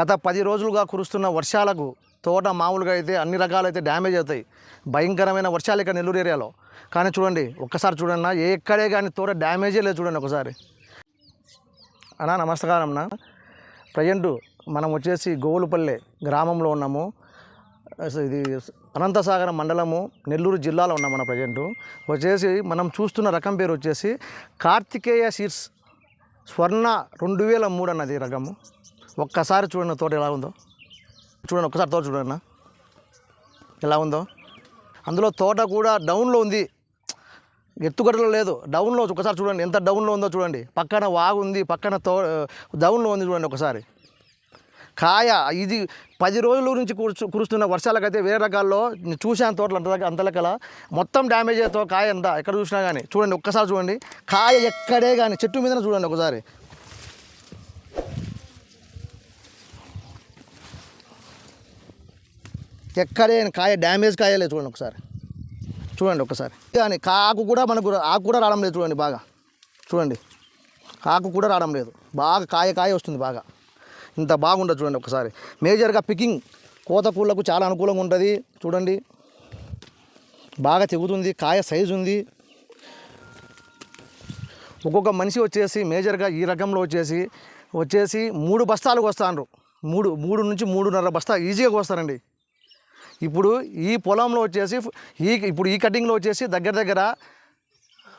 గత పది రోజులుగా కురుస్తున్న వర్షాలకు తోట మామూలుగా అయితే అన్ని రకాలైతే డ్యామేజ్ అవుతాయి. భయంకరమైన వర్షాలు ఇక్కడ నెల్లూరు ఏరియాలో. కానీ చూడండి ఒక్కసారి చూడండి ఏ ఎక్కడే కానీ తోట డ్యామేజే లేదు చూడండి ఒకసారి. అన్నా నమస్కారం అన్న. ప్రజెంటు మనం వచ్చేసి గోవులపల్లె గ్రామంలో ఉన్నాము. ఇది అనంతసాగరం మండలము నెల్లూరు జిల్లాలో ఉన్నాం మన ప్రజెంటు. వచ్చేసి మనం చూస్తున్న రకం పేరు వచ్చేసి కార్తికేయ సీడ్స్ స్వర్ణ రెండు వేల మూడు అన్నది రకము. ఒక్కసారి చూడండి తోట ఎలా ఉందో. చూడండి ఒక్కసారి తోట చూడండి ఎలా ఉందో. అందులో తోట కూడా డౌన్లో ఉంది. ఎత్తుగడలో లేదు. డౌన్లో ఒకసారి చూడండి ఎంత డౌన్లో ఉందో చూడండి. పక్కన వాగు ఉంది పక్కన తో డౌన్లో ఉంది చూడండి ఒకసారి కాయ ఇది పది రోజుల నుంచి కురుచు కురుస్తున్న వర్షాలకైతే వేరే రకాల్లో చూశాను తోటలు అంత అంత మొత్తం డ్యామేజ్ అవుతో కాయ అంతా ఎక్కడ చూసినా కానీ చూడండి ఒక్కసారి చూడండి. కాయ ఎక్కడే కానీ చెట్టు మీదనే చూడండి ఒకసారి. ఎక్కడే కాయ డ్యామేజ్ కాయలే చూడండి ఒకసారి. చూడండి ఒకసారి. కానీ ఆకు కూడా మనకు ఆకు కూడా రావడం లేదు చూడండి బాగా. చూడండి. ఆకు కూడా రావడం లేదు. బాగా కాయ కాయ వస్తుంది బాగా. ఇంత బాగుండదు చూడండి ఒకసారి. మేజర్గా పికింగ్ కోత పూలకు చాలా అనుకూలంగా ఉంటుంది. చూడండి. బాగా తెగుతుంది కాయ సైజు ఉంది. ఒక్కొక్క మనిషి వచ్చేసి మేజర్గా ఈ రకంలో వచ్చేసి వచ్చేసి మూడు బస్తాలు వస్తాను మూడు మూడు నుంచి మూడున్నర బస్తా ఈజీగా వస్తారండి ఇప్పుడు ఈ పొలంలో వచ్చేసి ఈ ఇప్పుడు ఈ కటింగ్లో వచ్చేసి దగ్గర దగ్గర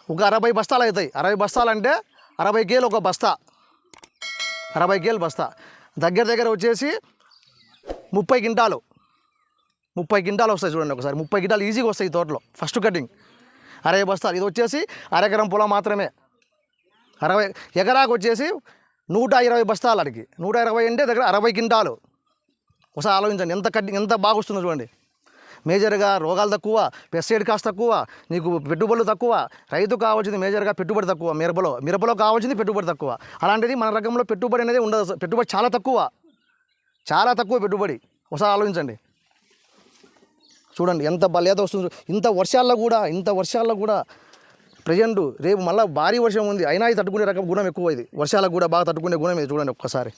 ఒక అరవై బస్తాలు అవుతాయి. అరవై బస్తాలు అంటే అరవై కేలు ఒక బస్తా. అరవై కేలు బస్తా. దగ్గర దగ్గర వచ్చేసి ముప్పై గింటాలు. ముప్పై గింటాలు వస్తాయి చూడండి ఒకసారి. ముప్పై గింటాలు ఈజీగా వస్తాయి ఈ తోటలో. First cutting. అరవై బస్తాలు. ఇది వచ్చేసి అరెకరం పొలం మాత్రమే. అరవై ఎకరాకు వచ్చేసి నూట ఇరవై బస్తాలు అడిగి. నూట ఇరవై అంటే దగ్గర అరవై గింటాలు. ఒకసారి ఆలోచించండి. ఎంత కట్టి ఎంత బాగా వస్తుందో చూడండి. మేజర్గా రోగాలు తక్కువ పెస్టిసైడ్ కాస్ట్ తక్కువ నీకు పెట్టుబడులు తక్కువ రైతు కావాల్సింది మేజర్గా పెట్టుబడి తక్కువ మిరపలో మిరపలో కావాల్సింది పెట్టుబడి తక్కువ. అలాంటిది మన రకంలో పెట్టుబడి అనేది ఉండదు పెట్టుబడి చాలా తక్కువ. చాలా తక్కువ పెట్టుబడి. ఒకసారి ఆలోచించండి. చూడండి ఎంత బలేత వస్తుంది. ఇంత వర్షాల్లో కూడా ఇంత వర్షాల్లో కూడా ప్రజెంట్ రేపు మళ్ళీ భారీ వర్షం ఉంది. అయినా ఇది తట్టుకునే రకం గుణం ఎక్కువ ఇది. వర్షాలకు కూడా బాగా తట్టుకునే గుణం ఇది. చూడండి ఒక్కసారి.